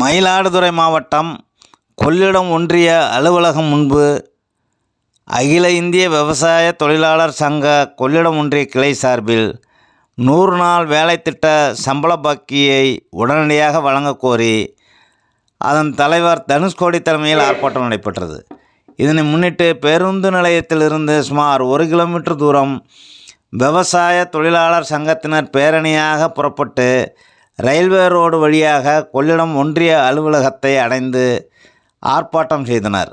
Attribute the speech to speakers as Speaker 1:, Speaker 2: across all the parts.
Speaker 1: மயிலாடுதுறை மாவட்டம் கொள்ளிடம் ஒன்றிய அலுவலகம் முன்பு அகில இந்திய விவசாய தொழிலாளர் சங்க கொள்ளிடம் ஒன்றிய கிளை சார்பில் நூறு நாள் வேலை திட்ட சம்பள பாக்கியை உடனடியாக வழங்கக் கோரி அதன் தலைவர் தனுஷ்கோடி தலைமையில் ஆர்ப்பாட்டம் நடைபெற்றது. இதனை முன்னிட்டு பேருந்து நிலையத்திலிருந்து சுமார் ஒரு கிலோமீட்டர் தூரம் விவசாய தொழிலாளர் சங்கத்தினர் பேரணியாக புறப்பட்டு ரயில்வே ரோடு வழியாக கொள்ளிடம் ஒன்றிய அலுவலகத்தை அடைந்து ஆர்ப்பாட்டம் செய்தனர்.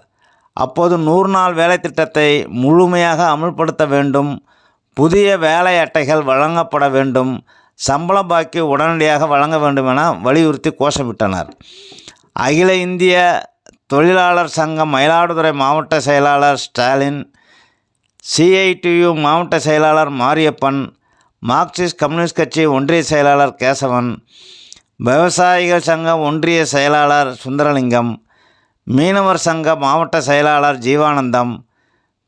Speaker 1: அப்போது நூறு நாள் வேலை திட்டத்தை முழுமையாக அமுல்படுத்த வேண்டும். புதிய வேலை அட்டைகள் வழங்கப்பட வேண்டும். சம்பள பாக்கி உடனடியாக வழங்க வேண்டும் என வலியுறுத்தி கோஷமிட்டனர். அகில இந்திய தொழிலாளர் சங்கம் மயிலாடுதுறை மாவட்ட செயலாளர் ஸ்டாலின் சிஐடியு மாவட்ட செயலாளர் மாரியப்பன் மார்க்சிஸ்ட் கம்யூனிஸ்ட் கட்சி ஒன்றிய செயலாளர் கேசவன் விவசாயிகள் சங்க ஒன்றிய செயலாளர் சுந்தரலிங்கம் மீனவர் சங்க மாவட்ட செயலாளர் ஜீவானந்தம்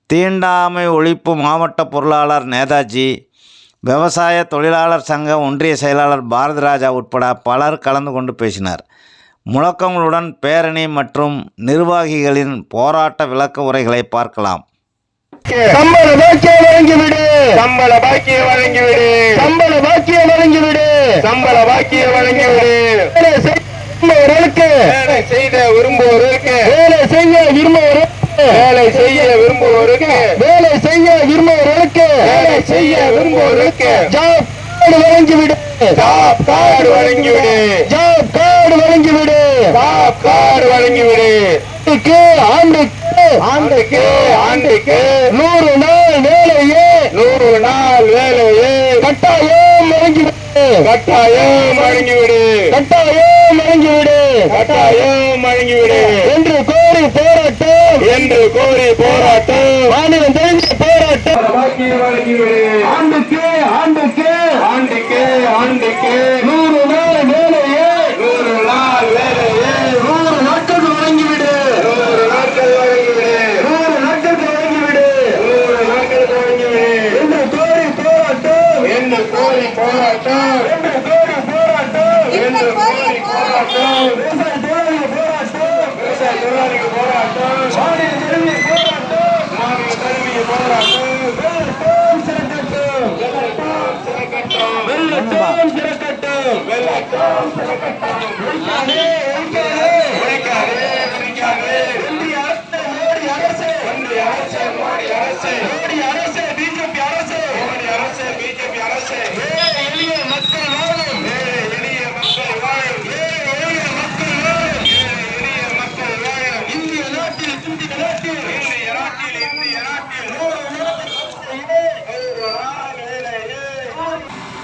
Speaker 1: தீண்டாமை ஒழிப்பு மாவட்ட பொருளாளர் நேதாஜி விவசாய தொழிலாளர் சங்க ஒன்றிய செயலாளர் பாரதிராஜா உட்பட பலர் கலந்து கொண்டு பேசினார். முழக்கங்களுடன் பேரணி மற்றும் நிர்வாகிகளின் போராட்ட விளக்க உரைகளை பார்க்கலாம்.
Speaker 2: சம்பள பாக்கிய வழங்கிவிடு.
Speaker 3: சம்பள பாக்கிய வழங்கிவிடு.
Speaker 2: சம்பள பாக்கிய வழங்கிவிடு.
Speaker 3: சம்பள பாக்கிய வழங்கிவிடு.
Speaker 2: வேலை செய்பவர்களுக்கு
Speaker 3: வேலை செய்த விரும்புவோருக்கு.
Speaker 2: வேலை செய்ய விரும்புவர்களுக்கு
Speaker 3: வேலை செய்ய விரும்புவோருக்கு.
Speaker 2: வேலை செய்ய விரும்புவர்களுக்கு
Speaker 3: வேலை செய்ய விரும்புவோருக்கு.
Speaker 2: ஜாப் கார்டு வழங்கிவிடு.
Speaker 3: ஜாப் கார்டு வழங்கிவிடு.
Speaker 2: ஜாப் கார்டு வழங்கிவிடு.
Speaker 3: ஜாப் கார்டு வழங்கிவிடு.
Speaker 2: ஆண்டுக்கு ஆண்டுக்கு
Speaker 3: ஆண்டுக்கு ஆண்டுக்கு.
Speaker 2: நூறு நாள் வேலையே.
Speaker 3: நூறு நாள் வேலையை.
Speaker 2: கட்டாயம் வழங்கிவிடு
Speaker 3: கட்டாயம் வழங்கிவிடு
Speaker 2: கட்டாயம் வழங்கிவிடு
Speaker 3: கட்டாயம் வழங்கிவிடு
Speaker 2: என்று கோரி போராட்டம்.
Speaker 3: என்று கோரி போராட்டம்.
Speaker 2: மாநிலம் தெரிஞ்ச போராட்டம்.
Speaker 3: வழங்கிவிடு
Speaker 2: ஆண்டுக்கு ஆண்டுக்கு.
Speaker 3: ஆண்டுக்கு ஆண்டுக்கு. Amém.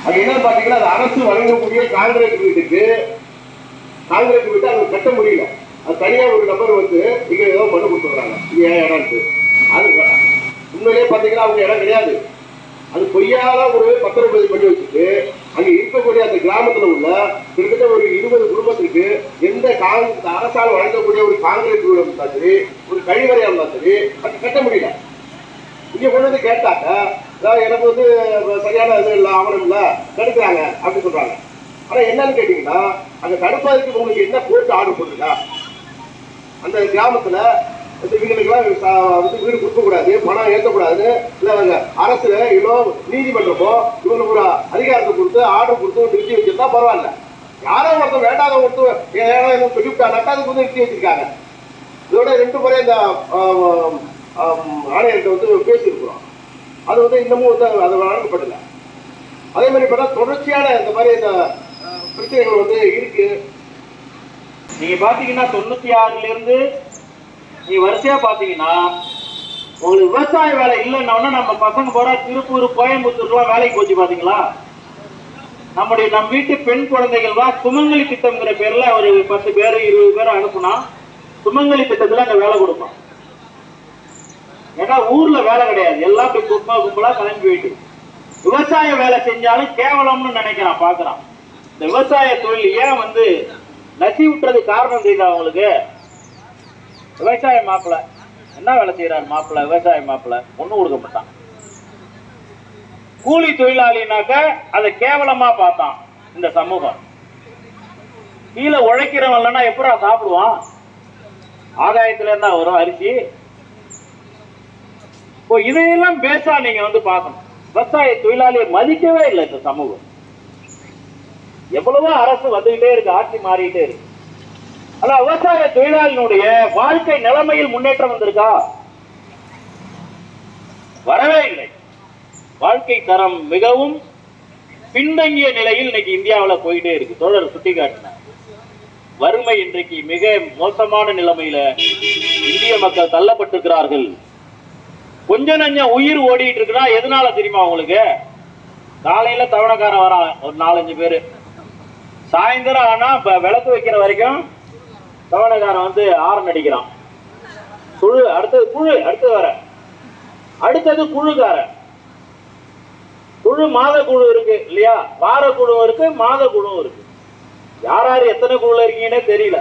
Speaker 4: அது என்ன பாத்தீங்கன்னா அது அரசு வழங்கக்கூடிய காங்கிரீட் வீட்டுக்கு காங்கிரஸ் வீட்டு அவங்க கட்ட முடியல. அது தனியா ஒரு நபர் வந்து இங்க ஏதோ மனு கொடுத்துருக்காங்க இது ஏன் இடம்ட்டு அது உண்மையிலேயே பாத்தீங்கன்னா அவங்க இடம் கிடையாது. அது பொய்யாத ஒரு பத்திரப்பதிவு பண்ணி வச்சுட்டு அங்க இருக்கக்கூடிய அந்த கிராமத்துல உள்ள கிட்டத்தட்ட ஒரு இருபது குடும்பத்திற்கு எந்த காங்கிரஸ் அரசால் வழங்கக்கூடிய ஒரு காங்கிரீட் வீடு இருந்தா சரி ஒரு கழிவறையா இருந்தா சரி அது கட்ட முடியல. இங்க கொண்டு வந்து கேட்டாக்க எனக்கு வந்து சரியான இது இல்லை ஆவணம் இல்லை தடுக்கிறாங்க அப்படின்னு சொல்றாங்க. ஆனா என்னன்னு கேட்டீங்கன்னா அங்க தடுப்பதற்கு உங்களுக்கு என்ன கோர்ட் ஆர்டர் போட்டிருக்கா? அந்த கிராமத்துல இந்த இவங்களுக்கெல்லாம் வந்து வீடு கொடுக்க கூடாது பணம் ஏற்றக்கூடாது. இல்ல அவங்க அரசு இவ்வளோ நீதிமன்றமோ இவங்களுக்கு ஒரு அதிகாரத்தை கொடுத்து ஆர்டர் கொடுத்து நிறுத்தி வச்சிருந்தா பரவாயில்ல. யாரோ ஒருத்தர் வேண்டாத ஒருத்தர் ஏன்னா எதுவும் அதுக்கு வந்து நிறுத்தி வச்சிருக்காங்க. இதோட ரெண்டு முறை இந்த ஆணையர்கிட்ட வந்து பேசியிருக்கிறோம். அது வந்து இன்னமும் வந்து அது வழங்கப்படல. அதே மாதிரி பார்த்தா தொடர்ச்சியான இந்த மாதிரி இந்த பிரச்சனைகள் வந்து இருக்கு.
Speaker 5: நீங்க பாத்தீங்கன்னா தொண்ணூத்தி ஆறுல இருந்து நீ வரிசையா பாத்தீங்கன்னா உங்களுக்கு விவசாய வேலை இல்லைன்னா நம்ம பசங்க போற திருப்பூர் கோயம்புத்தூர்லாம் வேலைக்கு போச்சு பாத்தீங்களா? நம்முடைய நம் வீட்டு பெண் குழந்தைகள் தான் சுமங்கலி திட்டம்ங்கிற பேர்ல ஒரு பத்து பேர் இருபது பேர் அனுப்புனா சுமங்கலி திட்டத்துல அங்க வேலை கொடுப்பான். ஏன்னா ஊர்ல வேலை கிடையாது. எல்லாம் இப்படி கும்பலா கும்பலா கிளம்பி போயிட்டு. விவசாய வேலை செஞ்சாலும் கேவலம்னு நினைக்கிறான் பாக்குறான் இந்த விவசாய தொழில் ஏன் வந்து நசி விட்டுறது காரணம் தெரியுதா அவங்களுக்கு விவசாய மாப்பிள்ள என்ன வேலை செய்யறாரு மாப்பிள்ள விவசாய மாப்பிள்ள ஒண்ணு கொடுக்க மாட்டான். கூலி தொழிலாளினாக்க அதை கேவலமா பார்த்தான் இந்த சமூகம். கீழே உழைக்கிறவன் இல்லைன்னா எப்படா சாப்பிடுவான்? ஆகாயத்துல இருந்தா வரும் அரிசி இப்போ இதையெல்லாம் பேசா நீங்க வந்து பார்க்கணும். விவசாய தொழிலாளியை மதிக்கவே இல்லை இந்த சமூகம். எவ்வளவோ அரசு வந்துகிட்டே இருக்கு ஆட்சி மாறிக்கிட்டே இருக்கு. ஆனா விவசாய தொழிலாளியினுடைய வாழ்க்கை நிலைமையில் முன்னேற்றம் வந்திருக்கா? வரவே இல்லை. வாழ்க்கை தரம் மிகவும் பின்தங்கிய நிலையில் இன்னைக்கு இந்தியாவில் போயிட்டே இருக்கு. தோழர் சுட்டி காட்டினார் வறுமை இன்றைக்கு மிக மோசமான நிலைமையில இந்திய மக்கள் தள்ளப்பட்டிருக்கிறார்கள். கொஞ்சம் நஞ்சம் உயிர் ஓடிட்டு இருக்குன்னா எதனால தெரியுமா உங்களுக்கு? காலையில தவணைக்காரன் வரான் ஒரு நாலஞ்சு பேரு. சாயந்தரம் ஆனா இப்ப விளக்கு வைக்கிற வரைக்கும் தவணைக்காரன் வந்து ஆரன் அடிக்கிறான். குழு அடுத்தது குழு அடுத்தது வர அடுத்தது குழுக்காரன். குழு மாத குழு இருக்கு இல்லையா? வார குழு இருக்கு மாத குழுவும் இருக்கு. யார் யார் எத்தனை குழுல இருக்கீங்கன்னே தெரியல.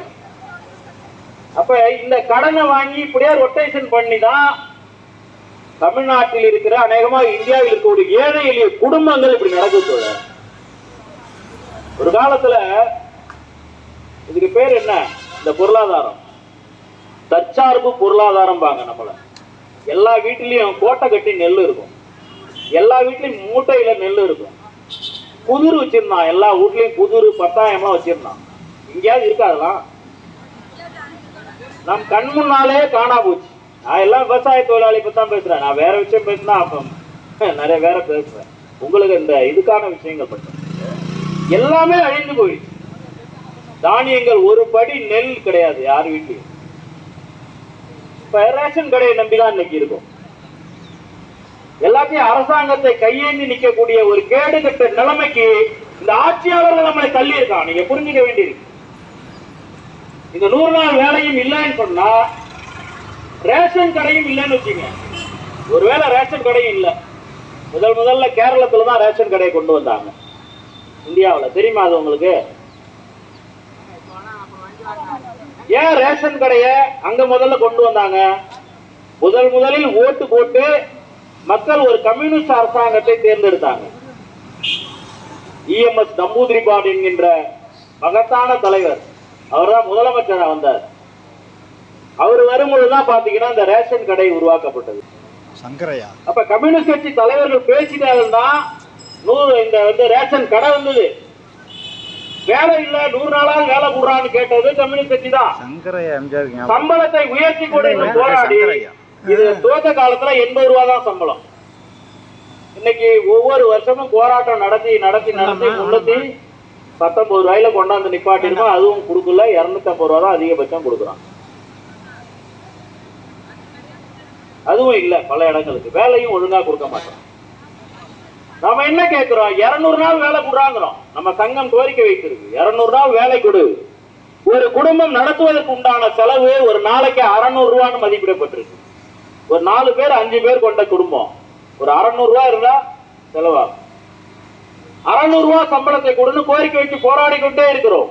Speaker 5: அப்ப இந்த கடனை வாங்கி இப்படியே ரொட்டேஷன் பண்ணி தான் தமிழ்நாட்டில் இருக்கிற அநேகமா இந்தியாவில் இருக்கக்கூடிய ஏழை எளிய குடும்பங்கள் இப்படி நடக்குது ஒரு காலத்துல இதுக்கு பேர் என்ன? இந்த பொருளாதாரம். தற்சார்பு பொருளாதாரம் பாங்க நம்மள. எல்லா வீட்டிலையும் கோட்டை கட்டி நெல் இருக்கும். எல்லா வீட்லயும் மூட்டையில நெல் இருக்கும். குதிர் வச்சிருந்தான். எல்லா வீட்லயும் குதிர் பத்தாயம்லாம் வச்சிருந்தான். எங்கேயாவது இருக்காதுலாம் நம் கண் முன்னாலே காணா போச்சு. நான் எல்லாம் விவசாய தொழிலாளி பற்றி தான் பேசுறேன். நான் வேற விஷயம் பேசினா அப்ப நிறைய வேற பேசுறேன் உங்களுக்கு இந்த இதுக்கான விஷயங்கள் பற்றி. எல்லாமே அழிந்து போயிடுச்சு. தானியங்கள் ஒரு படி நெல் கிடையாது யார் வீட்லயும். இப்போ ரேஷன் கடையை நம்பிதான் இன்னைக்கு இருக்கும். எல்லாத்தையும் அரசாங்கத்தை கையேந்தி நிக்கக்கூடிய ஒரு கேடுகட்ட நிலைமைக்கு இந்த ஆட்சியாளர்கள் நம்மளை தள்ளி இருக்கான் நீங்க புரிஞ்சுக்க வேண்டியிருக்கு. இந்த நூறு நாள் வேலையும் இல்லைன்னு சொன்னா ரேஷன் கடையும் இல்லைன்னு வச்சுங்க ஒருவேளை ரேஷன் கடையும் இல்லை. முதல் முதல்ல கேரளத்தில் தான் ரேஷன் கடையை கொண்டு வந்தாங்க. இந்தியாவில். தெரியுமா அது உங்களுக்கு? ஏன் ரேஷன் கடையை அங்க முதல்ல கொண்டு வந்தாங்க? முதல் முதலில் ஓட்டு போட்டு மக்கள் ஒரு கம்யூனிஸ்ட் அரசாங்கத்தை தேர்ந்தெடுத்தாங்க. இஎம்எஸ் நம்பூதிரிபாடு என்கின்ற மகத்தான தலைவர். அவர்தான் முதலமைச்சராக வந்தார். அவர் வரும்பொழுதுதான் பாத்தீங்கன்னா இந்த ரேஷன் கடை உருவாக்கப்பட்டது.
Speaker 6: சங்கரையா?
Speaker 5: அப்ப கம்யூனிஸ்ட் கட்சி தலைவர்கள் பேசினாலும் தான் நூறு இந்த வந்து ரேஷன் கடை வந்தது. வேலை இல்ல நூறு நாளாக வேலை கூடுறான்னு கேட்டது கம்யூனிஸ்ட் கட்சி தான். சம்பளத்தை உயர்த்தி கூட போராடி. இது துவக்க காலத்துல எண்பது ரூபா தான் சம்பளம். இன்னைக்கு ஒவ்வொரு வருஷமும் போராட்டம் நடத்தி நடத்தி நடத்தி முன்னூத்தி பத்தொன்பது ரூபாயில கொண்டாந்து நிப்பாட்டிருக்கோம். அதுவும் கொடுக்கல. இருநூத்தி ஐம்பது ரூபா தான் அதிகபட்சம் கொடுக்குறான். அதுவும் இல்ல பல இடங்களுக்கு. வேலையும் ஒழுங்கா கொடுக்க மாட்டோம். நாம என்ன கேட்கிறோம் இருநூறு நாள் வேலை கொடுறாங்கிறோம். நம்ம சங்கம் கோரிக்கை வைத்திருக்கு. இருநூறு நாள் வேலை கொடு. ஒரு குடும்பம் நடத்துவதற்கு உண்டான செலவு ஒரு நாளைக்கு அறநூறு ரூபான்னு மதிப்பிடப்பட்டிருக்கு. ஒரு நாலு பேர் அஞ்சு பேர் கொண்ட குடும்பம். ஒரு அறநூறு ரூபா இருந்தா செலவாகும். அறநூறு ரூபா சம்பளத்தை கொடுன்னு கோரிக்கை வச்சு போராடி கொண்டே இருக்கிறோம்.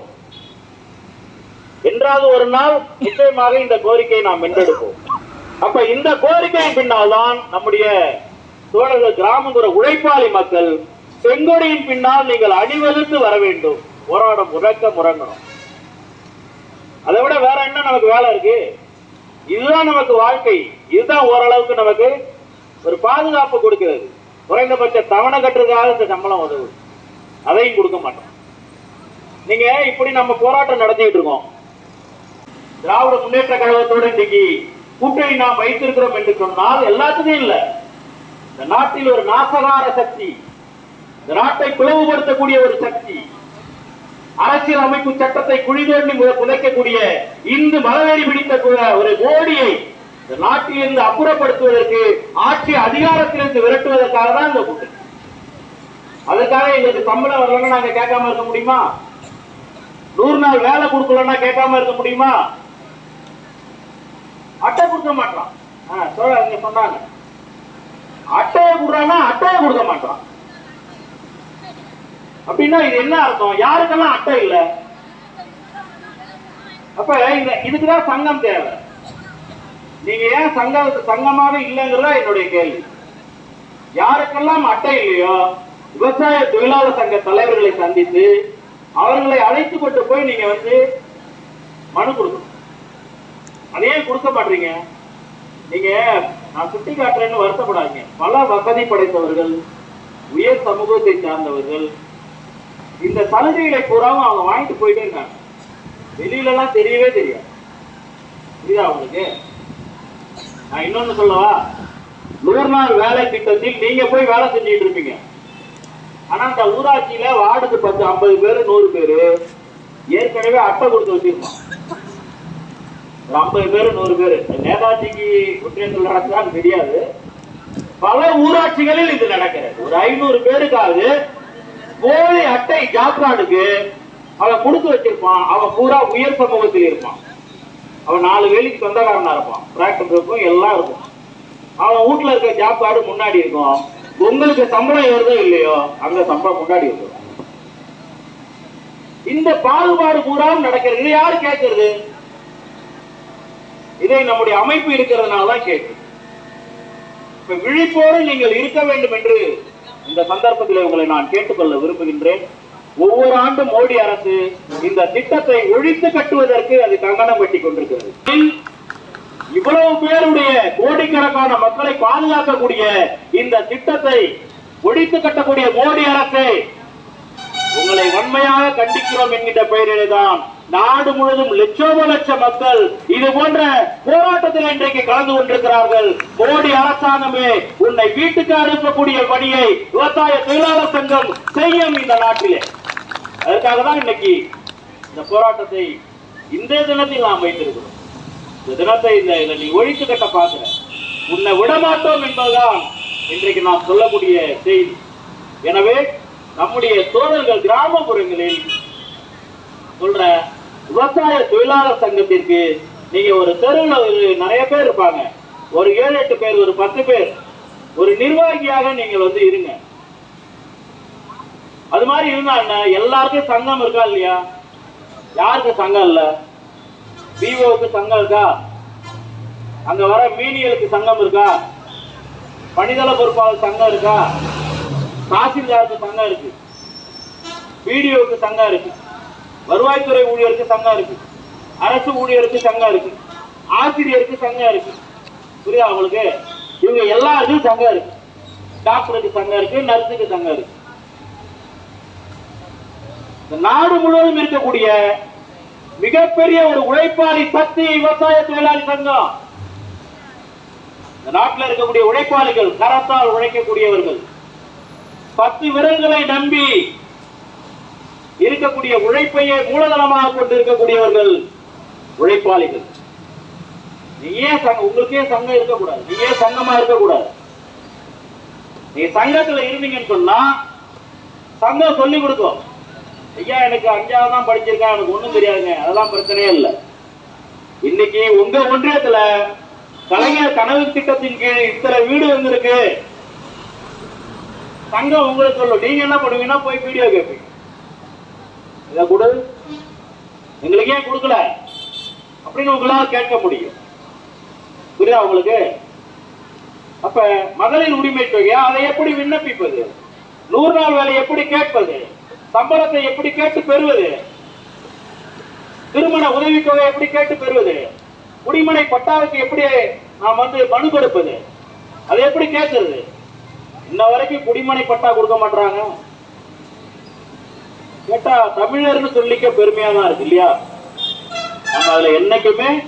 Speaker 5: என்றாவது ஒரு நாள் நிச்சயமாக இந்த கோரிக்கையை நாம் வென்றெடுப்போம். அப்ப இந்த கோரிக்கையின் பின்னால் தான் நம்முடைய தோழர்கள் கிராமப்புற உழைப்பாளி மக்கள் செங்கொடியின் பின்னால் நீங்கள் அணிவகுத்து வர வேண்டும். போராட முறக்க முறங்கணும் அதை விட வேற என்ன நமக்கு வேலை இருக்கு? இதுதான் நமக்கு வாழ்க்கை. இதுதான் ஓரளவுக்கு நமக்கு ஒரு பாதுகாப்பு கொடுக்கிறது. குறைந்தபட்ச தவணை கட்டுறதுக்காக இந்த சம்பளம் உதவுது அதையும் கொடுக்க மாட்டோம். நீங்க இப்படி நம்ம போராட்டம் நடத்திட்டு இருக்கோம். திராவிட முன்னேற்ற கழகத்தோட இன்னைக்கு கூட்டணி நாம் வைத்திருக்கிறோம் என்று சொன்னால் எல்லாத்துக்கும் இல்ல. இந்த நாட்டில் ஒரு நாசகார சக்தி இந்த நாட்டை பிளவுபடுத்தக்கூடிய ஒரு சக்தி அரசியல் அமைப்பு சட்டத்தை குழிதோண்டி புதைக்கக்கூடிய இந்து மலவேறி பிடித்த ஒரு மோடியை இந்த நாட்டிலிருந்து அப்புறப்படுத்துவதற்கு ஆட்சி அதிகாரத்திலிருந்து விரட்டுவதற்காக தான் இந்த கூட்டணி. அதுக்காக எங்களுக்கு சம்பளம் வரலன்னா நாங்க கேட்காம இருக்க முடியுமா? நூறு நாள் வேலை கொடுக்கலன்னா கேட்காம இருக்க முடியுமா? அட்டை கொடுக்க மாட்டான். ஆ, சொல்ல சொன்னாங்க. அட்டையை கொடுறான்னா அட்டையை கொடுக்க மாட்டான். அப்படின்னா இது என்ன அர்த்தம்? யாருக்கெல்லாம் அட்டை இல்ல? அப்ப இந்த இதுக்குதான் சங்கம் தேவை. நீங்க ஏன் சங்க சங்கமாக இல்லைங்கிறதா என்னுடைய கேள்வி. யாருக்கெல்லாம் அட்டை இல்லையோ விவசாய தொழிலாளர் சங்க தலைவர்களை சந்தித்து அவர்களை அழைத்து கொண்டு போய் நீங்க வந்து மனு கொடுக்கணும். அதே கொடுக்க மாட்டீங்க நீங்க நான் சுட்டி காட்டுறேன்னு வருத்தப்படாதீங்க. பல வசதி படைத்தவர்கள் உயர் சமூகத்தை சார்ந்தவர்கள் இந்த சலுகைகளை பூராவும் அவங்க வாங்கிட்டு போயிட்டே இருக்காங்க. வெளியில எல்லாம் தெரியவே தெரியாது. புரியுதா அவங்களுக்கு நான் இன்னொன்னு சொல்லவா? நூறு நாள் வேலை திட்டத்தில் நீங்க போய் வேலை செஞ்சுட்டு இருப்பீங்க. ஆனா அந்த ஊராட்சியில வார்டுக்கு பத்து ஐம்பது பேரு நூறு பேரு ஏற்கனவே அட்டை கொடுத்து வச்சிருக்கோம். ஒரு ஐம்பது பேரு நூறு பேரு. நேதாஜிக்கு குற்றங்கள் நடக்குதான்னு தெரியாது. பல ஊராட்சிகளில் இது நடக்கிறது. ஒரு ஐநூறு பேருக்காவது போலி அட்டை ஜாப்ரானுக்கு அவன் கொடுத்து வச்சிருப்பான். அவன் பூரா உயர் சமூகத்தில் இருப்பான். அவன் நாலு வேலைக்கு சொந்தக்காரனா இருப்பான். டிராக்டர் இருக்கும் எல்லாம் இருக்கும். அவன் வீட்டுல இருக்க ஜாப் கார்டு முன்னாடி இருக்கும். உங்களுக்கு சம்பளம் ஏறுதோ இல்லையோ அங்க சம்பளம் முன்னாடி இருக்கும் இந்த பாகுபாடு பூராவும் நடக்கிறது. இது யாரு கேட்கறது இதை நம்முடைய அமைப்பு இருக்கிறதுனால தான் இப்ப விழிப்போடு நீங்கள் இருக்க வேண்டும் என்று இந்த சந்தர்ப்பத்தில் உங்களை நான் கேட்டுக்கொள்ள விரும்புகின்றேன். ஒவ்வொரு ஆண்டும் மோடி அரசு இந்த திட்டத்தை ஒழித்து கட்டுவதற்கு அது கங்கணம் கட்டி கொண்டிருக்கிறது. இவ்வளவு பேருடைய கோடிக்கணக்கான மக்களை பாதுகாக்கக்கூடிய இந்த திட்டத்தை ஒழித்து கட்டக்கூடிய மோடி அரசை உங்களை வன்மையாக கண்டிக்கிறோம் என்கின்ற பெயரிலே தான் நாடு முழுவதும் லட்சோப லட்ச மக்கள் இது போன்ற போராட்டத்தில் இன்றைக்கு கலந்து கொண்டிருக்கிறார்கள். மோடி அரசாங்கமே உன்னை வீட்டுக்கு அனுப்பக்கூடிய பணியை விவசாய தொழிலாளர் சங்கம் செய்யும் இந்த நாட்டிலே. அதுக்காக தான் இன்னைக்கு இந்த போராட்டத்தை இந்த தினத்தில் நாம் வைத்திருக்கிறோம். இந்த தினத்தை இந்த இதை நீ ஒழித்து கட்ட பார்க்கிற. உன்னை விடமாட்டோம் என்பதுதான் இன்றைக்கு நாம் சொல்லக்கூடிய செய்தி. எனவே நம்முடைய தோழர்கள் கிராமப்புறங்களில் சொல்ற விவசாய தொழிலாளர் சங்கத்திற்கு நீங்க ஒரு தெருவில் ஒரு நிறைய பேர் இருப்பாங்க. ஒரு ஏழு எட்டு பேர் ஒரு பத்து பேர். ஒரு நிர்வாகியாக நீங்கள் வந்து இருங்க. அது மாதிரி இருந்தா எல்லாருக்கும் சங்கம் இருக்கா இல்லையா? யாருக்கு சங்கம் இல்ல? பிஓக்கு சங்கம் இருக்கா? அங்க வர மீனியலுக்கு சங்கம் இருக்கா? மனிதள பொறுப்பாளர் சங்கம் இருக்கா? தாசில்தாருக்கு சங்கம் இருக்கு. பிடிஓக்கு சங்கம் இருக்கு. வருவாய்த்துறை ஊழியருக்கு சங்கம் இருக்கு. அரசு ஊழியருக்கு சங்கம் இருக்கு. ஆசிரியருக்கு சங்கம் இருக்கு. புரியுதா அவங்களுக்கு இவங்க எல்லாருக்கும் சங்கம் இருக்கு. டாக்டருக்கு சங்கம் இருக்கு நர்ஸுக்கு சங்கம் இருக்கு. இந்த நாடு முழுவதும் இருக்கக்கூடிய மிகப்பெரிய ஒரு உழைப்பாளி சக்தி விவசாய தொழிலாளி சங்கம். இந்த நாட்டில் இருக்கக்கூடிய உழைப்பாளிகள் கரத்தால் உழைக்கக்கூடியவர்கள். பத்து விரல்களை நம்பி இருக்கக்கூடிய உழைப்பையே மூலதனமாக கொண்டு இருக்கக்கூடியவர்கள் உழைப்பாளிகள். நீ ஏன் சங்கம் உங்களுக்கே சங்கம் இருக்கக்கூடாது? நீயே சங்கமா இருக்கக்கூடாது? நீ சங்கத்துல இருந்தீங்கன்னு சொன்னா சங்கம் சொல்லி கொடுக்கும் ஐயா எனக்கு அஞ்சாவது தான் படிச்சிருக்கேன் எனக்கு ஒண்ணும் தெரியாதுங்க. அதெல்லாம் பிரச்சனையே இல்லை. இன்னைக்கு உங்க ஒன்றியத்துல கலைஞர் கனவு திட்டத்தின் கீழ் இத்தனை வீடு வந்திருக்கு. சங்கம் உங்களுக்கு சொல்லும். நீங்க என்ன பண்ணுவீங்கன்னா போய் வீடியோ கேட்பீங்க இதை கொடு. எங்களுக்கு ஏன் கொடுக்கல? அப்படின்னு உங்களால் கேட்க முடியும். புரியுதா உங்களுக்கு? அப்ப மகளிர் உரிமை தொகையா அதை எப்படி விண்ணப்பிப்பது? நூறு நாள் வேலை எப்படி கேட்பது? சம்பளத்தை எப்படி கேட்டு பெறுவது? திருமண உதவித்தொகை எப்படி கேட்டு பெறுவது? குடிமனை பட்டாவுக்கு எப்படி நாம் வந்து மனு கொடுப்பது? அதை எப்படி கேட்கறது? இன்ன வரைக்கும் குடிமனை பட்டா கொடுக்க மாட்டாங்க கேட்டா தமிழர்னு சொல்லிக்க பெருமையா தான் இருக்கு இல்லையா? நம்ம அதுல என்னைக்குமே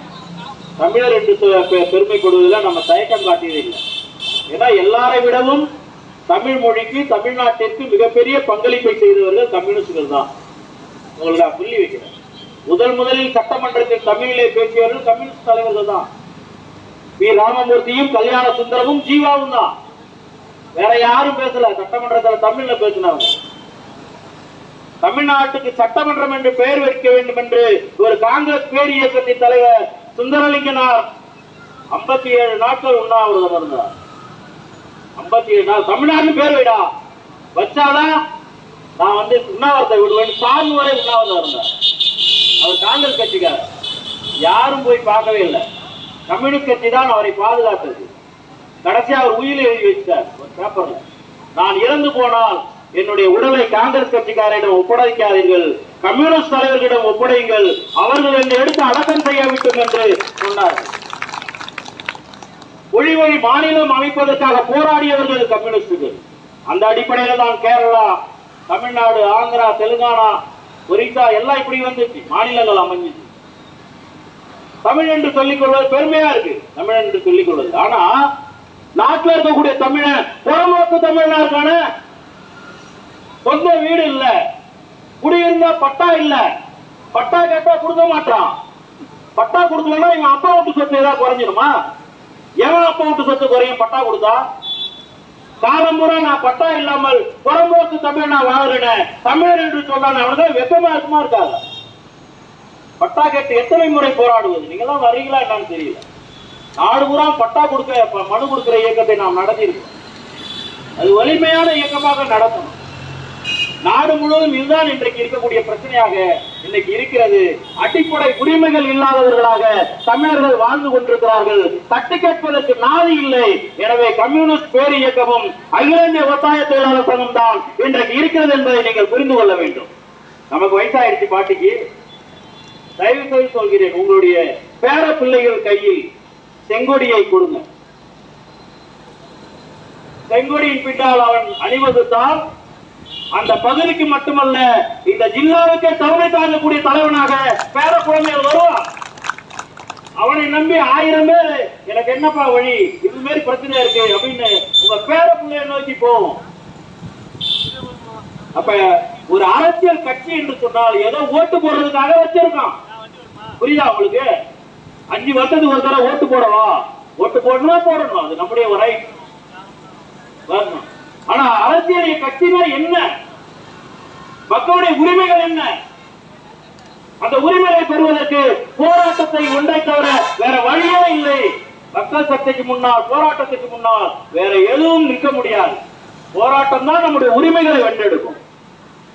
Speaker 5: தமிழர் என்று பெ- பெருமை கொடுவதில் நம்ம தயக்கம் காட்டியது இல்லை. ஏன்னா எல்லாரை விடவும் தமிழ் மொழிக்கு தமிழ்நாட்டிற்கு மிகப்பெரிய பங்களிப்பை செய்தவர்கள் கம்யூனிஸ்டுகள் தான். உங்களை நான் புள்ளி வைக்கிறேன். முதல் முதலில் சட்டமன்றத்தில் தமிழிலே பேசியவர்கள் கம்யூனிஸ்ட் தலைவர்கள் தான். பி. ராமமூர்த்தியும் கல்யாண சுந்தரமும் ஜீவாவும் தான். வேற யாரும் பேசல சட்டமன்றத்தில் தமிழ்ல பேசினவங்க. தமிழ்நாட்டுக்கு சட்டமன்றம் என்று பெயர் வைக்க வேண்டும் என்று ஒரு காங்கிரஸ் பேர் இயக்கத்தின் தலைவர் சுந்தரலிங்கனார் ஐம்பத்தி ஏழு நாட்கள் உண்ணாவிரதம் இருந்தார். ஐம்பத்தி ஏழு நாள் தமிழ்நாடு பேர் வைடா. வச்சாதான் நான் வந்து உண்ணாவிரத்தை விடுவேன். சாமி வரை உண்ணாவிரதம் இருந்தார். அவர் காங்கிரஸ் கட்சிக்காரர். யாரும் போய் பார்க்கவே இல்லை. கம்யூனிஸ்ட் கட்சி தான் அவரை பாதுகாத்தது. கடைசியாக அவர் உயிரை எழுதி வச்சார் ஒரு பேப்பர்ல நான் இறந்து போனால் என்னுடைய உடலை காங்கிரஸ் கட்சிக்காரரிடம் ஒப்படைக்காதீர்கள். கம்யூனிஸ்ட் தலைவர்களிடம் ஒப்படையுங்கள். அவர்கள் என்னை எடுத்து அடக்கம் செய்ய வேண்டும் என்று சொன்னார். ஒளிவழி மாநிலம் அமைப்பதற்காக போராடியவர்கள் கம்யூனிஸ்டுகள். அந்த அடிப்படையில தான் கேரளா தமிழ்நாடு ஆந்திரா தெலுங்கானா ஒரிசா எல்லாம் இப்படி வந்துச்சு. மாநிலங்கள் அமைஞ்சிச்சு. தமிழ் என்று சொல்லிக் கொள்வது பெருமையா இருக்கு. தமிழ் என்று சொல்லிக் கொள்வது. ஆனா நாட்டில் இருக்கக்கூடிய தமிழன் புறம்போக்கு தமிழனா இருக்கான? சொந்த வீடு இல்ல. குடியிருந்தா பட்டா இல்ல. பட்டா கேட்டா கொடுக்க மாட்டான். பட்டா கொடுக்கலன்னா இவன் அப்பா வீட்டு சொத்து ஏதாவது குறைஞ்சிருமா எவன் அப்பா வீட்டு சொத்து குறையும்? பட்டா கொடுத்தா? காலம் பூரா நான் பட்டா இல்லாமல் புறம்போக்கு தமிழ் நான் வாழ்கிறேன் தமிழர் என்று சொன்னான் அவனுக்கு வெப்பமா இருக்குமா இருக்காது? பட்டா கேட்டு எத்தனை முறை போராடுவது? நீங்க எல்லாம் வர்றீங்களா என்னன்னு தெரியல. நாடு பூரா பட்டா கொடுக்க ப- மனு கொடுக்கிற இயக்கத்தை நாம் நடத்தியிருக்கோம். அது வலிமையான இயக்கமாக நடத்தணும். நாடு முழுவதும் இதுதான் இன்றைக்கு இருக்கக்கூடிய பிரச்சனையாக இன்னைக்கு இருக்கிறது. அடிப்படை உரிமைகள் இல்லாதவர்களாக தமிழர்கள் வாழ்ந்து கொண்டிருக்கிறார்கள். தட்டு கேட்பதற்கு நாடு இல்லை. எனவே கம்யூனிஸ்ட் பேர் இயக்கமும் அகில இந்திய விவசாய தொழிலாளர் சங்கம் தான் இன்றைக்கு இருக்கிறது என்பதை நீங்கள் புரிந்து கொள்ள வேண்டும். நமக்கு வயசாயிடுச்சு பாட்டிக்கு. தயவு செய்து சொல்கிறேன் உங்களுடைய பேர பிள்ளைகள் கையில் செங்கொடியை கொடுங்க. செங்கொடியின் பின்னால் அவன் அணிவது தான் அந்த பகுதிக்கு மட்டுமல்ல இந்த ஜில்லாவுக்கே தலைமை தாங்கக்கூடிய தலைவனாக பேர குழந்தைகள் வருவான். அவனை நம்பி ஆயிரம் பேர் எனக்கு என்னப்பா வழி? இது மாதிரி பிரச்சனை இருக்கு அப்படின்னு உங்க பேர பிள்ளைய நோக்கி போவோம். அப்ப ஒரு அரசியல் கட்சி என்று சொன்னால் ஏதோ ஓட்டு போடுறதுக்காக வச்சிருக்கான். புரியுதா உங்களுக்கு? அஞ்சு வருஷத்துக்கு ஒரு தடவை ஓட்டு போடவா? ஓட்டு போடணும் போடணும். அது நம்முடைய ஒரு ரைட் வரணும். ஆனா அரசியல் கட்சினா என்ன? மக்களுடைய உரிமைகள் என்ன? அந்த உரிமைகளை பெறுவதற்கு போராட்டத்தை ஒன்றை தவிர வேற வழியே இல்லை. மக்கள் சக்திக்கு முன்னால் போராட்டத்துக்கு முன்னால் வேற எதுவும் நிற்க முடியாது. போராட்டம் தான் நம்முடைய உரிமைகளை வென்றெடுக்கும்.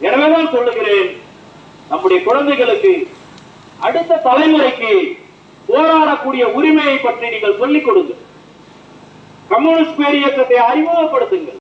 Speaker 5: எனவேதான் சொல்லுகிறேன் நம்முடைய குழந்தைகளுக்கு அடுத்த தலைமுறைக்கு போராடக்கூடிய உரிமையை பற்றி நீங்கள் சொல்லிக் கொடுங்க கம்யூனிஸ்ட் பேரியக்கத்தை அறிமுகப்படுத்துங்கள்.